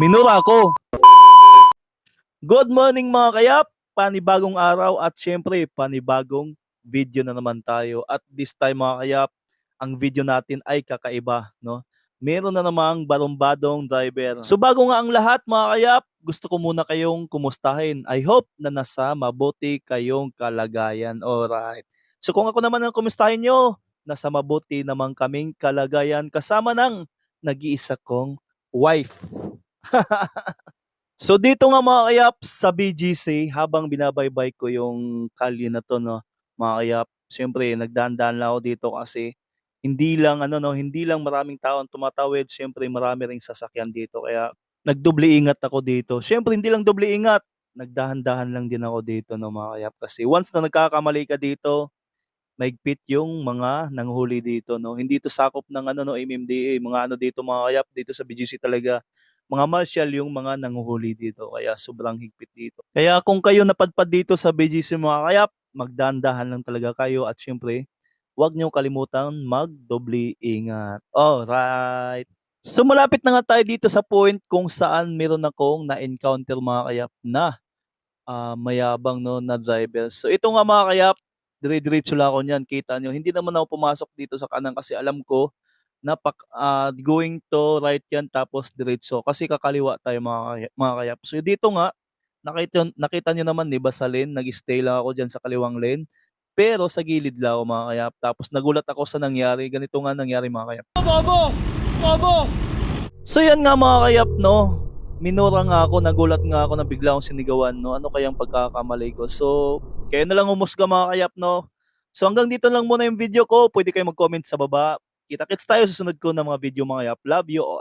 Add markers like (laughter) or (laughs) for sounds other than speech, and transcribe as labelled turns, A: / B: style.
A: Minura ako. Good morning mga kayap, panibagong araw at syempre panibagong video na naman tayo. At this time mga kayap, ang video natin ay kakaiba, no? Meron na namang barumbadong driver. So bago nga ang lahat mga kayap, gusto ko muna kayong kumustahin. I hope na nasa mabuti kayong kalagayan. Alright. So kung ako naman ang kumustahin nyo, nasa mabuti namang kaming kalagayan kasama ng nag-iisa kong wife. (laughs) so dito nga mga kayap sa BGC habang binabaybay ko yung kalye na to no mga kayap. Siyempre nagdaan-daan lang ako dito kasi hindi lang ano no, hindi lang maraming tao ang tumatawid, siyempre marami ring sasakyan dito kaya nagdoble ingat ako dito. Siyempre hindi lang doble ingat, nagdahan-dahan lang din ako dito no mga kayap kasi once na nagkakamali ka dito, mahigpit yung mga nanghuli dito no. Hindi ito sakop ng ano no MMDA, mga ano dito mga kayap dito sa BGC talaga. Mga martial yung mga nanguhuli dito kaya sobrang higpit dito. Kaya kung kayo napadpad dito sa BGC mga kayap, magdahan-dahan lang talaga kayo at siyempre huwag niyo kalimutan magdoble ingat. Alright. So malapit na nga tayo dito sa point kung saan meron akong na-encounter mga kayap na ah, mayabang no na driver. So ito nga mga kayap, dire-diretso lang ako niyan. Kita nyo, hindi naman ako pumasok dito sa kanan kasi alam ko na pak- ah, going to right yan tapos diretso kasi kakaliwa tayo mga, kaya- mga kayap. So dito nga, nakita, nakita nyo naman, di ba sa lane, nag-stay lang ako dyan sa kaliwang lane. Pero sa gilid lang ako mga kayap. Tapos nagulat ako sa nangyari. Ganito nga nangyari mga kayap.
B: Bobo! Bobo!
A: So yan nga mga kayap no. Minura nga ako, nagulat nga ako na bigla akong sinigawan no. Ano kayang pagkakamali ko? So, kayo na lang umusga mga kayap no. So hanggang dito lang muna yung video ko. Pwede kayo mag-comment sa baba. Kita-kits tayo sa sunod ko ng mga video mga kayap. Love you all.